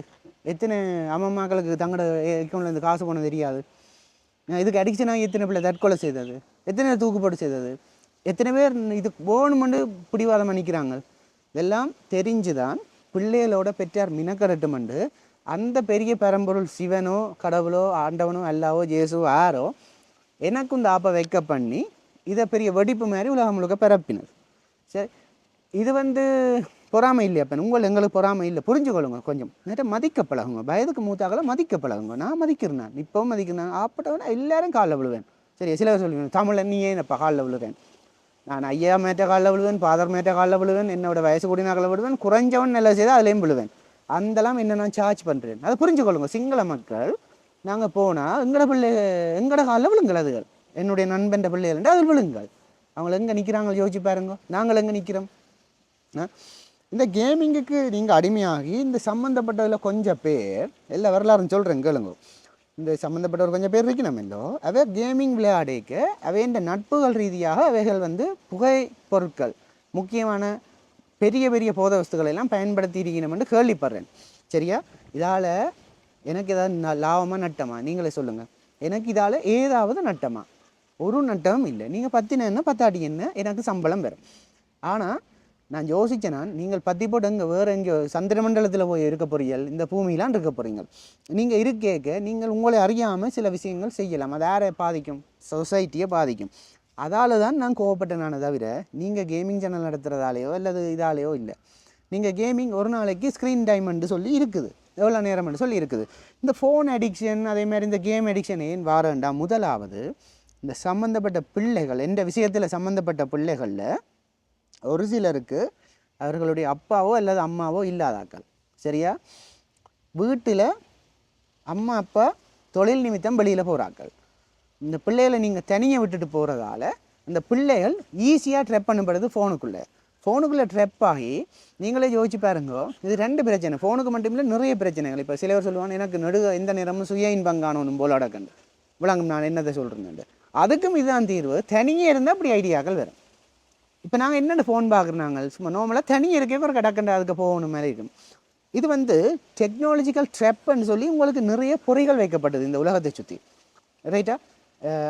எத்தனை அம்மம்மாக்களுக்கு தங்களோட அக்கௌண்ட்ல காசு போனது தெரியாது. இதுக்கு அடிக்ஷனாக எத்தனை பிள்ளை தற்கொலை செய்தது? எத்தனை பேர் செய்தது? எத்தனை பேர் இது போகணுமெண்டு பிடிவாதம் பண்ணிக்கிறாங்க இதெல்லாம் தெரிஞ்சுதான் பிள்ளைகளோட பெற்றார் மினக்கரட்டுமெண்டு அந்த பெரிய பரம்பொருள் சிவனோ கடவுளோ ஆண்டவனோ அல்லாவோ ஜேசுவோ ஆரோ எனக்கு இந்த ஆப்பை வைக்க பண்ணி இதை பெரிய வெடிப்பு மாதிரி உலகம் முழுக்க பிறப்பினர் சரி இது வந்து பொறாமை இல்லையா அப்போ உங்கள் எங்களுக்கு பொறாமை இல்லை. புரிஞ்சுக்கொள்ளுங்க கொஞ்சம். நேரம் மதிக்க பழகுங்க. வயதுக்கு மூத்தாக மதிக்க பழகுங்க. நான் மதிக்கிறேன் நான். இப்போவும் மதிக்கிறேன். ஆப்பட்டவன எல்லாரும் காலில் விழுவேன். சரி சில பேர் சொல்லுவேன் தமிழன் நீ ஏன் இப்போ காலில் விழுவேன். நான் ஐயா மேட்ட காலில் விழுவேன் ஃபாதர் மேட்ட காலில் விழுவேன் என்னோட வயசு கூடினாக்களில் விழுவேன் குறைஞ்சவன் நல்ல செய்தால் அதுலேயும் விழுவேன். அந்தெல்லாம் என்ன நான் சார்ஜ் பண்ணுறேன் அதை புரிஞ்சுக்கொள்ளுங்க சிங்கள மக்கள் நாங்கள் போனால் எங்களோட பிள்ளை எங்களோட காலில் விழுங்கள் அதுகள். என்னுடைய நண்பன் பிள்ளைகள் அதில் விழுங்கள். அவங்கள எங்கே நிற்கிறாங்க யோசிச்சு பாருங்க. நாங்கள் எங்கே நிற்கிறோம் ஆ? இந்த கேமிங்குக்கு நீங்கள் அடிமையாகி இந்த சம்மந்தப்பட்டதில் கொஞ்சம் பேர் எல்லா வரலாறும் சொல்கிறேன் கேளுங்க. இந்த சம்மந்தப்பட்டவர் கொஞ்சம் பேர் இருக்கணும் இல்லோ அவை கேமிங் விளையாடிக்க அவை இந்த நட்புகள் ரீதியாக அவைகள் வந்து புகை பொருட்கள் முக்கியமான பெரிய பெரிய போத வஸ்துக்களை எல்லாம் பயன்படுத்தி இருக்கணும்னு கேள்விப்படுறேன். சரியா? இதால் எனக்கு ஏதாவது ந- லாபமாக நட்டமா? நீங்களே சொல்லுங்கள் எனக்கு இதால் ஏதாவது நட்டமா? ஒரு நட்டமும் இல்லை. நீங்கள் பத்தின என்ன பத்தாட்டி என்ன எனக்கு சம்பளம் வரும். ஆனால் நான் யோசிச்சேன் நான் நீங்கள் பத்தி போட்டு எங்கே வேறு எங்கேயோ சந்திரமண்டலத்தில் போய் இருக்க போறீங்கள் இந்த பூமியிலாம் இருக்க போகிறீங்க நீங்கள் இருக்கேக்க நீங்கள் உங்களை அறியாமல் சில விஷயங்கள் செய்யலாம். அது யாரை பாதிக்கும்? சொசைட்டியை பாதிக்கும். அதால் தான் நான் கோவப்பட்டேனானே தவிர நீங்கள் கேமிங் சேனல் நடத்துகிறதாலேயோ அல்லது இதாலேயோ இல்லை. நீங்கள் கேமிங் ஒரு நாளைக்கு ஸ்க்ரீன் டைமண்டு சொல்லி இருக்குது. எவ்வளோ நேரம்னு சொல்லி இருக்குது. இந்த ஃபோன் அடிக்ஷன் அதே மாதிரி இந்த கேம் அடிக்ஷன் ஏன் வாரண்டா? முதலாவது இந்த சம்மந்தப்பட்ட பிள்ளைகள் எந்த விஷயத்தில் சம்மந்தப்பட்ட பிள்ளைகளில் ஒரு சிலருக்கு அவர்களுடைய அப்பாவோ அல்லது அம்மாவோ இல்லாதாக்கள். சரியா? வீட்டில் அம்மா அப்பா தொழில் நிமித்தம் வெளியில் போகிறாக்கள் இந்த பிள்ளைகளை நீங்கள் தனியாக விட்டுட்டு போகிறதால அந்த பிள்ளைகள் ஈஸியாக ட்ரெப் பண்ணப்படுது ஃபோனுக்குள்ளே ஃபோனுக்குள்ளே ட்ரெப் ஆகி நீங்களே யோசிச்சு பாருங்க இது ரெண்டு பிரச்சனை. ஃபோனுக்கு மட்டும் இல்லை நிறைய பிரச்சனைகள். இப்போ சிலவர் சொல்லுவாங்க எனக்கு நெடுக எந்த நேரமும் சுய இன்பம் காணணும் போல அடக்கண்டு. விளங்கும் நான் என்னதை சொல்கிறேன் அதுக்கும் இதுதான் தீர்வு. தனியே இருந்தால் அப்படி ஐடியாக்கள் வரும். இப்போ நாங்கள் என்னென்ன ஃபோன் பார்க்குறாங்க சும்மா நார்மலாக தனியாக இருக்கே ஒரு கடக்கண்ட அதுக்கு போகணும் மாதிரி இருக்கும். இது வந்து டெக்னாலஜிக்கல் ட்ரெப்புன்னு சொல்லி உங்களுக்கு நிறைய பொறிகள் வைக்கப்பட்டது இந்த உலகத்தை சுற்றி ரைட்டா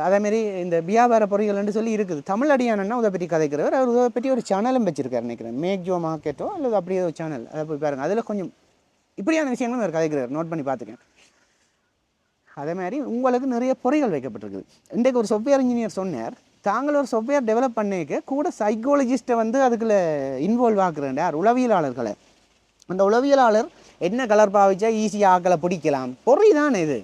அதேமாரி இந்த வியாபார பொறிகள்னு சொல்லி இருக்குது. தமிழ் அடியானன்னா அதை பற்றி கதைக்கிறவர். அவர் இதை பற்றி ஒரு சேனலும் வச்சிருக்காரு நினைக்கிறேன். மேக் ஜோ மார்க்கெட்டோ அல்லது அப்படியே ஒரு சேனல் அதை போய் பாருங்கள் அதில் கொஞ்சம் இப்படியான விஷயங்களும் அவர் கதைக்கிறார். நோட் பண்ணி பார்த்துக்கேன். அதே மாதிரி உங்களுக்கு நிறைய பொறிகள் வைக்கப்பட்டிருக்குது. இன்றைக்கு ஒரு சாஃப்ட்வேர் இன்ஜினியர் சொன்னார். தாங்கள் ஒரு சாஃப்ட்வேர் டெவலப் பண்ணிக்க கூட சைக்காலஜிஸ்ட்டை வந்து அதுக்குள்ள இன்வால்வ் ஆக்குறேன். யார்? உளவியலாளர்களை. அந்த உளவியலாளர் என்ன கலர் பாவிச்சா ஈஸியாக ஆக்களை பிடிக்கலாம். பொறி தான் இது.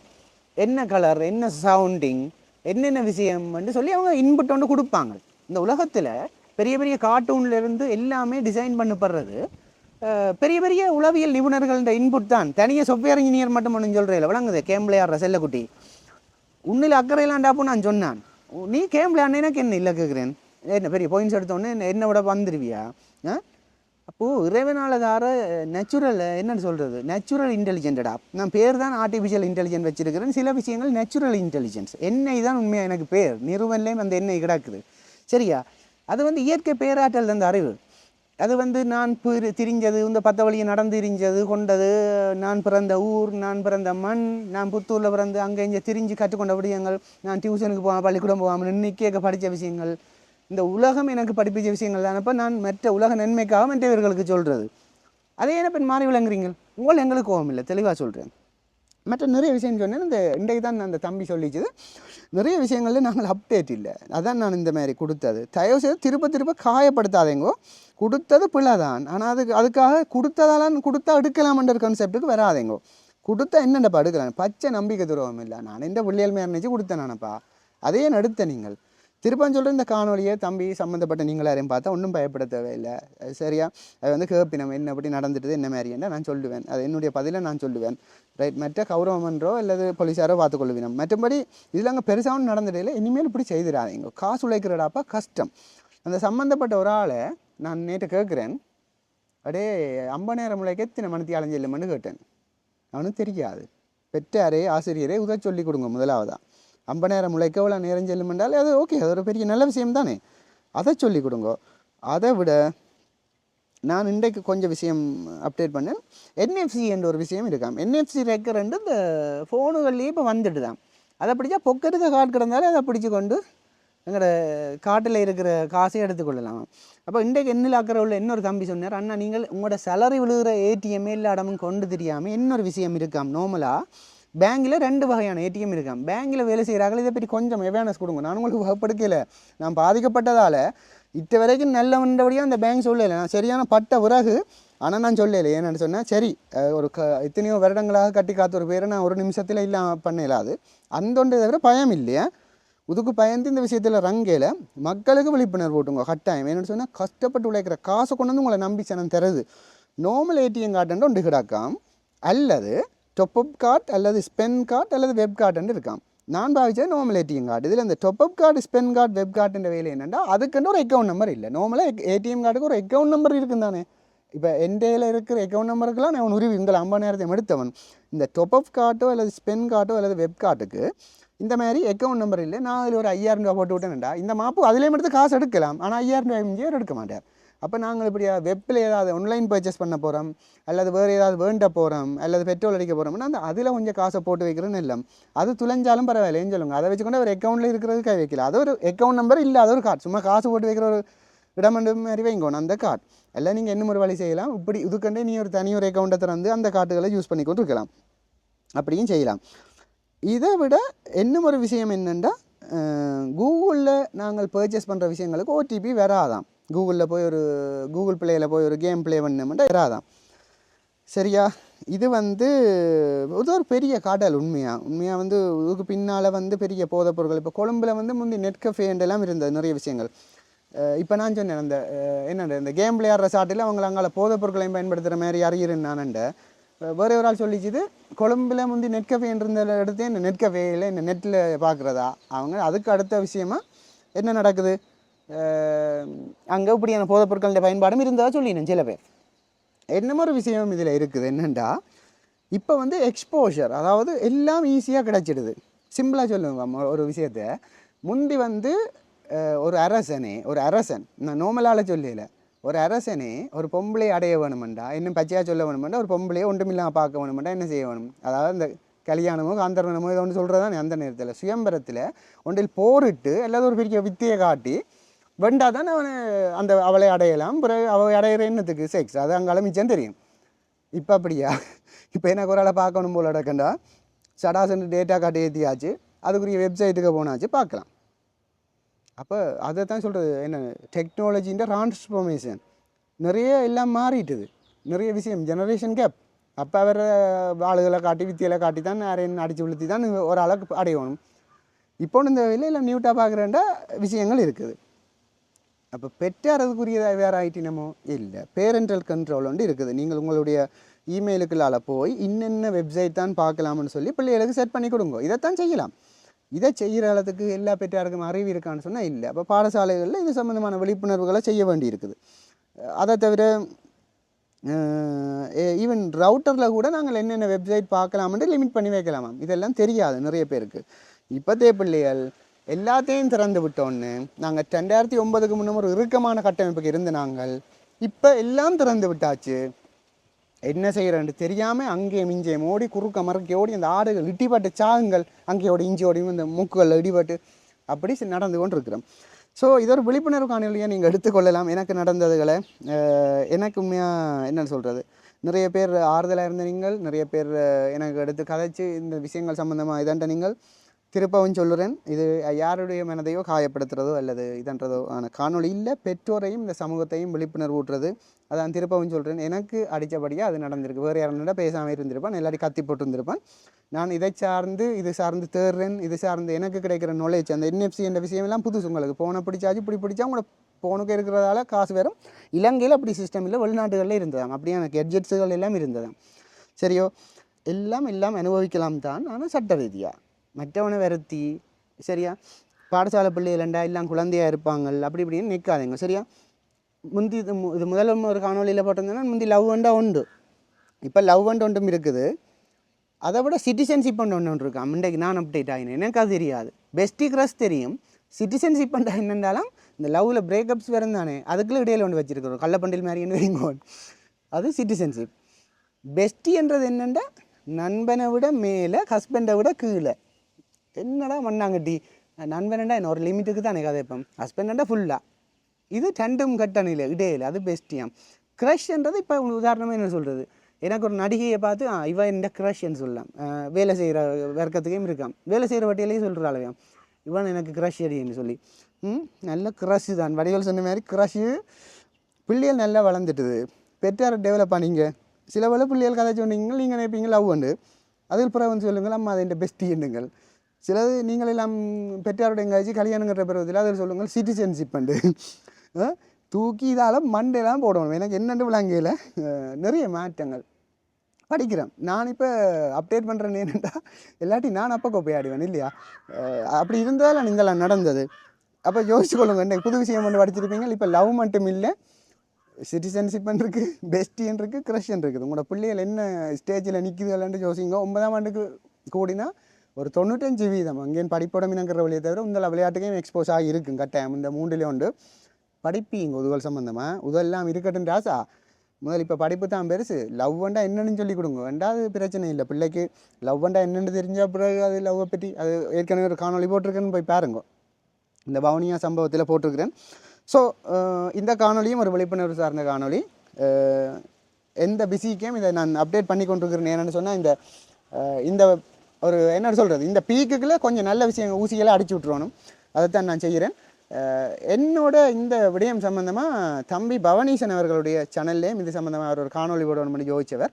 என்ன கலர் என்ன சவுண்டிங் என்னென்ன விஷயம்னு சொல்லி அவங்க இன்புட் வந்து கொடுப்பாங்க. இந்த உலகத்தில் பெரிய பெரிய கார்ட்டூன்ல இருந்து எல்லாமே டிசைன் பண்ணப்படுறது பெரிய பெரிய உளவியல் நிபுணர்கள்ட இன்புட் தான். தனியாக சாஃப்ட்வேர் இன்ஜினியர் மட்டும் ஒன்று சொல்கிறேன் விளங்குது கேம்பிளையார் செல்லக்குட்டி. உன்னில் அக்கறை நான் சொன்னான். நீ கேம் ஆடினா என்ன இல்லை கேட்குறேன் என்ன பெரிய பாயிண்ட்ஸ் எடுத்தோடனே என்ன- விட வந்துருவியா? ஆ? அப்போது இறைவனால தார நேச்சுரல் என்னன்னு சொல்கிறது நேச்சுரல் இன்டெலிஜென்டடா நான் பேர் தான் ஆர்டிஃபிஷியல் இன்டெலிஜென்ட் வச்சிருக்கிறேன். சில விஷயங்கள் நேச்சுரல் இன்டெலிஜென்ஸ் என்னை தான் உண்மையாக எனக்கு பேர். நிறுவன்லேயும் அந்த எண்ணெய் கிடக்குது. சரியா? அது வந்து இயற்கை பேராற்றல் அந்த அறிவு. அது வந்து நான் பிரி- திரிஞ்சது இந்த பத்த வழியை நடந்து திரிஞ்சது கொண்டது நான் பிறந்த ஊர் நான் பிறந்த மண் நான் புத்தூரில் பிறந்து அங்கே இங்கே திரிஞ்சு கற்றுக்கொண்ட விடயங்கள் நான் டியூஷனுக்கு போவேன் பள்ளிக்கூடம் போகாமல் இன்னைக்கே படித்த விஷயங்கள். இந்த உலகம் எனக்கு படிப்பிச்ச விஷயங்கள் தானப்போ நான் மற்ற உலக நன்மைக்காக மற்றவர்களுக்கு சொல்கிறது அதே என்ன பெண் மாறி விளங்குறீங்க? உங்கள் எங்களுக்கு கோவம் இல்லை தெளிவாக சொல்கிறேன் மற்ற நிறைய விஷயம் சொன்னேன். இந்த இன்றைக்கு தான் அந்த தம்பி சொல்லிச்சது. நிறைய விஷயங்களில் நாங்கள் அப்டேட் இல்லை. அதான் நான் இந்த மாதிரி கொடுத்தது. தயவு செய்து திருப்ப திருப்ப காயப்படுத்தாதேங்கோ. கொடுத்தது பிள்ளை தான் ஆனால் அதுக்கு அதுக்காக கொடுத்ததால கொடுத்தா எடுக்கலாம்ன்ற கான்செப்டுக்கு வராதேங்கோ. கொடுத்தா என்னென்னப்பா எடுக்கலாம்? பச்சை நம்பிக்கை துரோகம் இல்லை. நான் எந்த பிள்ளைகள் மேலே நினச்சி கொடுத்தேன் நானப்பா. அதையே நடுத்த நீங்கள். திருப்பம் சொல்கிற இந்த காணொலியை தம்பி சம்மந்தப்பட்ட நீங்கள் யாரையும் பார்த்தா ஒன்றும் பயப்பட தேவையில்லை. சரியா? அது வந்து கேப்பினம் என்ன அப்படி நடந்துட்டுது என்ன மாதிரின்னு நான் சொல்லுவேன். அது என்னுடைய பதிலை நான் சொல்லுவேன். ரைட் மற்ற கௌரவமன்றோ அல்லது போலீஸாரோ பார்த்துக்கொள்வினம் மற்றபடி இதில் அங்கே பெருசாகவும் நடந்துடையில இனிமேல் இப்படி செய்திடாதீங்க. காசு உழைக்கிறடாப்பா கஷ்டம். அந்த சம்மந்தப்பட்ட ஒரு ஆளை நான் நேற்று கேட்குறேன். அடே அம்பநேரம் முளைக்கு எத்தனை மணித்தி அலைஞ்சில்லைமன்னு கேட்டேன். அவனுக்கு தெரியாது. பெற்றாரே ஆசிரியரே உதவி சொல்லி கொடுங்க முதலாவதா. அம்ப நேரம் முளைக்க எவ்வளோ நேரம் செல்லும் என்றால் அது ஓகே அது ஒரு பெரிய நல்ல விஷயம் தானே? அதை சொல்லி கொடுங்க. அதை விட நான் இன்றைக்கு கொஞ்சம் விஷயம் அப்டேட் பண்ணேன். என்எஃப்சி என்ற ஒரு விஷயம் இருக்காம். என்எஃப்சி ரெக்கரண்ட் இந்த ஃபோனுகள்லேயே இப்போ வந்துட்டு தான். அதை பிடிச்சா பொக்கத்துக்கு கார்டு கிடந்தாலே அதை பிடிச்சி கொண்டு எங்களோட காட்டில் இருக்கிற காசை எடுத்துக்கொள்ளலாம் அப்போ இன்றைக்கு எண்ணில் அக்கறை உள்ள இன்னொரு தம்பி சொன்னார் அண்ணா நீங்கள் உங்களோட சேலரி விழுகிற ஏடிஎம் இல்லை இடமும் கொண்டு தெரியாமல் இன்னொரு விஷயம் இருக்காம் நார்மலாக பேங்கில் ரெண்டு வகையான ஏடிஎம் இருக்காம். பேங்கில் வேலை செய்கிறார்கள் இதை பற்றி கொஞ்சம் அவேர்னஸ் கொடுங்க. நான் உங்களுக்கு வகுப்படுக்கல நான் பாதிக்கப்பட்டதால் இத்த வரைக்கும் நல்ல வந்தபடியாக அந்த பேங்க் சொல்லலை. நான் சரியான பட்ட பிறகு ஆனால் நான் சொல்லலை. ஏன்னு சொன்னேன் சரி ஒரு க இத்தனையோ வருடங்களாக கட்டி காத்த ஒரு பேரை நான் ஒரு நிமிஷத்தில் இல்லாமல் பண்ணலாது அந்த ஒன்றை தவிர பயம் இல்லையா உதுக்கு பயந்து இந்த விஷயத்தில் ரங்கையில் மக்களுக்கு விழிப்புணர்வு ஓட்டுங்க கட்டாயம். என்னென்னு சொன்னால் கஷ்டப்பட்டு உழைக்கிற காசை கொண்டு வந்து உங்களை நம்பி சனம் தருது. நார்மல் ஏடிஎம் கார்டுன்ற ஒன்று கிடக்காம். அல்லது டொப்அப் கார்டு அல்லது ஸ்பென் கார்ட் அல்லது வெப் கார்டுன்னு இருக்கான் நான் பாவிச்சது நார்மல் ஏடிஎம் கார்டு இதில் இந்த top up card spend card web கார்டுன்ற வேலை என்னென்னா அதுக்குன்னு ஒரு அக்கௌண்ட் நம்பர் இல்லை. நார்மலாக ஏடிஎம் கார்டுக்கு ஒரு அக்கௌண்ட் நம்பர் இருக்கும் தானே. இப்போ என்டையில் இருக்கிற அக்கௌண்ட் நம்பருக்கெல்லாம் நான் உருவி உங்களை ஐம்பதாயிரத்தையும் எடுத்தவன். இந்த டொப்அப் கார்டோ அல்லது ஸ்பென் கார்டோ அல்லது வெப் கார்டுக்கு இந்த மாதிரி அக்கௌண்ட் நம்பர் இல்லை. நான் அதில் ஒரு ஐயாயிரம் ரூபா போட்டு விட்டேன்டா இந்த மாப்பு அதிலேயும் எடுத்து காசு எடுக்கலாம். ஆனால் ஐயாயிரம் ரூபாய் எம்ஜிஆர் எடுக்க மாட்டார் அப்போ நாங்கள் இப்படியா வெப்பில் ஏதாவது ஆன்லைன் பர்ச்சேஸ் பண்ண போகிறோம் அல்லது வேறு ஏதாவது வேண்ட போகிறோம் அல்லது பெட்ரோல் அடிக்க போகிறோம்னா அந்த அதில் கொஞ்சம் காசை போட்டு வைக்கிறேன்னு இல்லை. அது துளைஞ்சாலும் பரவாயில்லைன்னு சொல்லுங்க? அதை வச்சுக்கொண்டு ஒரு அக்கௌண்ட்டில் இருக்கிறது கை வைக்கல. அது ஒரு அக்கௌண்ட் நம்பர் இல்லை அது ஒரு கார்டு சும்மா காசு போட்டு வைக்கிற ஒரு இடம் மாதிரி வைங்கணும் அந்த கார்டு எல்லாம் நீங்கள் என்ன ஒரு வழி செய்யலாம்? இப்படி இதுக்கண்டே நீ ஒரு தனி ஒரு அக்கௌண்ட்டை திறந்து அந்த கார்டுகளை யூஸ் பண்ணி கொண்டு இருக்கலாம். அப்படியும் செய்யலாம். இதை விட இன்னும் ஒரு விஷயம் என்னென்னா கூகுளில் நாங்கள் பர்ச்சேஸ் பண்ணுற விஷயங்களுக்கு ஓடிபி வராதாம். கூகுளில் போய் ஒரு கூகுள் பிளேயில் போய் ஒரு கேம் ப்ளே பண்ணோம்னா வராதாம் சரியா? இது வந்து இது ஒரு பெரிய காடல் உண்மையாக உண்மையாக வந்து இதுக்கு பின்னால் வந்து பெரிய போதைப் பொருட்கள். இப்போ கொழும்பில் வந்து முந்தி நெட் இருந்தது நிறைய விஷயங்கள். இப்போ நான் சொன்னேன் அந்த என்ன இந்த கேம் விளையாடுற சாட்டில் அவங்க அங்கால போதைப் பொருட்களையும் பயன்படுத்துகிற மாதிரி அறிகிறேன் நானண்ட வேறு ஒரு ஆள் சொல்லிச்சுது கொழும்பில் முந்தி நெட் இருந்த இடத்தையும் இந்த நெட்கஃபேயில் இந்த நெட்டில் பார்க்குறதா அவங்க அதுக்கு அடுத்த விஷயமா என்ன நடக்குது? அங்கே இப்படியான போதைப் பொருட்களின் பயன்பாடும் இருந்ததாக சொல்லினேன் சில பேர். என்னமோ ஒரு விஷயம் இதில் இருக்குது என்னென்னா இப்போ வந்து எக்ஸ்போஷர் அதாவது எல்லாம் ஈஸியாக கிடைச்சிடுது. சிம்பிளாக சொல்லுங்க ஒரு விஷயத்த. முந்தி வந்து ஒரு அரசனே ஒரு அரசன் நான் நோமலால் சொல்லல. ஒரு அரசனே ஒரு பொம்பளை அடைய வேணுமெண்டா? இன்னும் பச்சையாக சொல்ல வேணுமெண்டா? ஒரு பொம்பளையை ஒன்றுமில்லாமல் பார்க்க வேணுமெண்டா? என்ன செய்ய வேணும்? அதாவது இந்த கல்யாணமோ காந்தரணமோ இதை ஒன்று சொல்கிறது தான் அந்த நேரத்தில் சுயம்பரத்தில் ஒன்றில் போரிட்டு எல்லாத்தையும் ஒரு பெரிய வித்தியை காட்டி வெண்டா தான் அவனை அந்த அவளை அடையலாம். பிறகு அவள் அடையிற எண்ணத்துக்கு செக்ஸ் அது அங்கே மிச்சம் தெரியும். இப்போ அப்படியா? இப்போ எனக்கு ஒரு ஆளை பார்க்கணும் போல் நடக்கண்டா சடாசன் டேட்டா காட்டி ஏற்றியாச்சு அதுக்குரிய வெப்சைட்டுக்கு போனாச்சு. பார்க்கலாம். அப்போ அதை தான் சொல்கிறது என்ன டெக்னாலஜின்ற டிரான்ஸ்ஃபர்மேஷன் நிறைய எல்லாம் மாறிட்டுது. நிறைய விஷயம். ஜெனரேஷன் கேப் அப்போ அவர் ஆளுகளை காட்டி வித்தியலை காட்டி தான் யாரையும் அடித்து விழுத்தி தான் ஒரு அளவுக்கு அடையணும். இப்போ இந்த வகையில் எல்லாம் நியூட்டாக பார்க்குறேன்டா. விஷயங்கள் இருக்குது. அப்போ பெற்றார் அதுக்குரியதாக வேறு ஆயிட்டினமோ இல்லை. பேரண்டல் கண்ட்ரோல் ஒன்று இருக்குது. நீங்கள் உங்களுடைய இமெயிலுக்குள்ளால் போய் இன்னென்ன வெப்சைட் தான் பார்க்கலாம்னு சொல்லி பிள்ளைகளுக்கு செட் பண்ணி கொடுங்க. இதைத்தான் செய்யலாம். இதை செய்கிற அளத்துக்கு எல்லா பெற்றாருக்கும் அறிவு இருக்கான்னு சொன்னால் இல்லை. அப்போ பாடசாலைகளில் இது சம்மந்தமான விழிப்புணர்வுகளை செய்ய வேண்டியிருக்குது. அதை தவிர ஈவன் ரவுட்டரில் கூட நாங்கள் என்னென்ன வெப்சைட் பார்க்கலாம்னு லிமிட் பண்ணி வைக்கலாமாம். இதெல்லாம் தெரியாது நிறைய பேருக்கு. இப்போத்தே பிள்ளைகள் எல்லாத்தையும் திறந்து விட்டோன்னு நாங்கள் ரெண்டாயிரத்தி ஒன்பதுக்கு முன்னும் ஒரு இறுக்கமான கட்டமைப்புக்கு இருந்த நாங்கள் இப்போ எல்லாம் திறந்து விட்டாச்சு. என்ன செய்கிறேன்னு தெரியாமல் அங்கேயும் இஞ்சையும் ஓடி குறுக்க மறுக்க ஓடி அந்த ஆடுகள் இடிபட்டு சாகுங்கள் அங்கேயோட இஞ்சியோடையும் இந்த மூக்குகளில் இடிபட்டு அப்படி நடந்து கொண்டு இருக்கிறோம் ஸோ இது ஒரு விழிப்புணர்வு காணொலியாக நீங்கள் எடுத்துக்கொள்ளலாம் எனக்கு நடந்ததுகளை எனக்கு உண்மையாக என்ன சொல்கிறது நிறைய பேர் ஆறுதலாக இருந்த நீங்கள் நிறைய பேர் எனக்கு எடுத்து கதைச்சு இந்த விஷயங்கள் சம்மந்தமாக இதாண்ட நீங்கள். திருப்பவும் சொல்லுறேன் இது யாருடைய மனதையோ காயப்படுத்துறதோ அல்லது இதன்றதோ ஆன காணொளி இல்லை பெற்றோரையும் இந்த சமூகத்தையும் விழிப்புணர்வு ஊட்டுறது அதான் திருப்பவும் சொல்கிறேன் எனக்கு அடித்தபடியாக அது நடந்திருக்கு. வேறு யாருன்னா பேசாமல் இருந்திருப்பான் எல்லாரும் கத்தி போட்டிருந்திருப்பான் நான் இதை சார்ந்து இது சார்ந்து தேர்றேன் இது சார்ந்து எனக்கு கிடைக்கிற நாலேஜ் அந்த என்எஃப்சி என்ற விஷயமெல்லாம் புதுசு உங்களுக்கு. போனை பிடிச்சாச்சு இப்படி பிடிச்சா உங்களோட போனுக்கு இருக்கிறதால காசு வரும் இலங்கையில் அப்படி சிஸ்டம் இல்லை வெளிநாட்டுகளில் இருந்ததாம். அப்படியே எனக்கு எட்ஜெட்ஸுகள் எல்லாம் இருந்ததாம். சரியோ? எல்லாம் எல்லாம் அனுபவிக்கலாம் தான் ஆனால் சட்ட ரீதியாக மற்றவனை வருத்தி சரியா? பாடசாலை பிள்ளைகளண்டா எல்லாம் குழந்தையாக இருப்பாங்க அப்படி இப்படின்னு நிற்காதீங்க சரியா? முந்தி இது மு- இது முதல்ல ஒரு காணொலியில் போட்டிருந்தேன்னா முந்தி லவ் அண்டா உண்டு. இப்போ லவ் அண்ட் ஒன்றும் இருக்குது. அதை விட சிட்டிசன்ஷிப் ஒன்று ஒன்று இருக்கு? அன்றைக்கு நான் அப்டேட் ஆகினேன். எனக்கு அது தெரியாது. பெஸ்டி கிரஸ் தெரியும். சிட்டிசன்ஷிப் அண்டா என்னென்றாலும் இந்த லவ்வில் பிரேக்கப்ஸ் வரும் தானே அதுக்குள்ள இடையில ஒன்று வச்சுருக்கிறோம். கள்ளப்பண்டில் மாதிரி வெறிங்கோன் அது சிட்டிசன்ஷிப் பெஸ்டின்றது என்னென்னா நண்பனை விட மேலே ஹஸ்பண்டை விட கீழே. என்னடா மண்ணாங்கட்டி நண்பனண்டா என்ன ஒரு லிமிட்டுக்கு தான் தானே கதைப்பேன் ஹஸ்பண்டா ஃபுல்லாக இது ரெண்டும் கட்டணியில் இடையில. அது பெஸ்டியாம் க்ரஷ்ன்றது இப்போ உதாரணமாக என்ன சொல்கிறது எனக்கு ஒரு நடிகையை பார்த்து ஆ இவ என்ன க்ரஷ்ன்னு சொல்லலாம். வேலை செய்கிற வர்க்கத்துக்கையும் இருக்கான் வேலை செய்கிற வட்டியிலையும் சொல்கிறாளையாம் இவன் எனக்கு க்ரஷ் அடின்னு சொல்லி. ம் நல்ல க்ரஷ் தான். வடிவல் சொன்ன மாதிரி க்ரஷ் பிள்ளைகள் நல்லா வளர்ந்துட்டுது. பெற்றார் டெவலப் ஆனீங்க சில வேலை பிள்ளைகள் கதை சொன்னீங்க நீங்கள் நினைப்பீங்க லவ் உண்டு. அதில் பிறகு வந்து சொல்லுங்கள் அம்மா அது என் பெஸ்டி எண்ணுங்கள் சிலது நீங்கள் எல்லாம் பெற்றாரோட எங்காச்சும் கல்யாணங்கிற பருவத்தில் அதில் சொல்லுங்கள் சிட்டிசன்ஷிப் அண்டு தூக்கி இதால் மண்டையெல்லாம் போடணும். எனக்கு என்னென்று விளங்கையில் நிறைய மாற்றங்கள். படிக்கிறேன். நான் இப்போ அப்டேட் பண்ணுறேன் என்னென்னா இல்லாட்டி நான் அப்போ கோப்பையாடுவேன் இல்லையா? அப்படி இருந்தாலும் நீங்களாம் நடந்தது. அப்போ யோசிச்சுக்கொள்ளுங்க கொள்ளுங்க. புது விஷயம் ஒன்று படிச்சிருப்பீங்க. இப்போ லவ் மட்டும் இல்லை. சிட்டிசன்ஷிப் இருக்கு பெஸ்டின் இருக்குது கிரஷன் இருக்குது. உங்களோட பிள்ளைகள் என்ன ஸ்டேஜில் நிற்குதுலன்ட்டு யோசிங்க. ஒன்பதாம் ஆண்டுக்கு கூடினா ஒரு தொண்ணூற்றஞ்சு வீதம். அங்கேயும் படிப்போட மினங்கிற வழியை தவிர இந்த விளையாட்டுக்கையும் எக்ஸ்போஸ் ஆகி இருக்கும் கட்டாயம் இந்த மூன்றுலேயும் உண்டு. படிப்பீங்க உதுவல் சம்மந்தமாக உதவெல்லாம் இருக்கட்டும் ராசா. முதல் இப்போ படிப்பு தான் பெருசு. லவ் வேண்டா என்னென்னு சொல்லி கொடுங்க. ரெண்டாவது பிரச்சனை இல்லை. பிள்ளைக்கு லவ் வேண்டா என்னென்னு தெரிஞ்ச பிறகு அது லவ்வை பற்றி அது ஏற்கனவே ஒரு காணொளி போட்டிருக்கேன்னு போய் பாருங்க. இந்த பவனியா சம்பவத்தில் போட்டிருக்கிறேன். ஸோ இந்த காணொளியும் ஒரு விழிப்புணர்வு சார்ந்த காணொளி. எந்த பிஸிக்கும் இதை நான் அப்டேட் பண்ணி கொண்டிருக்கிறேன். என்னென்னு சொன்னால் இந்த இந்த ஒரு என்ன சொல்கிறது இந்த பீக்குக்குள்ளே கொஞ்சம் நல்ல விஷயங்கள் ஊசிகளை அடிச்சு விட்ருவணும் அதைத்தான் நான் செய்கிறேன். என்னோட இந்த விடயம் சம்மந்தமாக தம்பி பவனீசன் அவர்களுடைய சேனல்லையும் இது சம்மந்தமாக அவர் ஒரு காணொளி போடணும் பண்ணி யோசித்தவர்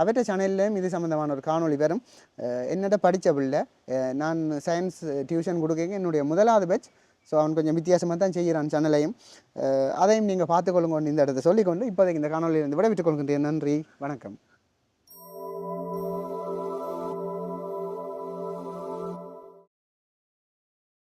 அவற்ற அவர்கிட்ட சேனல்லையும் இது சம்மந்தமான ஒரு காணொளி வரும். என்னோட படித்த பிள்ளை நான் சயின்ஸ் டியூஷன் கொடுக்க என்னுடைய முதலாவது பேட்ச் ஸோ அவன் கொஞ்சம் வித்தியாசமாக தான் செய்கிறான் சேனலையும் அதையும் நீங்கள் பார்த்துக்கொள்ளுங்க இந்த இடத்த சொல்லிக்கொண்டு இப்போதைக்கு இந்த காணொலியிலிருந்து விட விட்டுக் கொள்கின்றேன். நன்றி. வணக்கம்.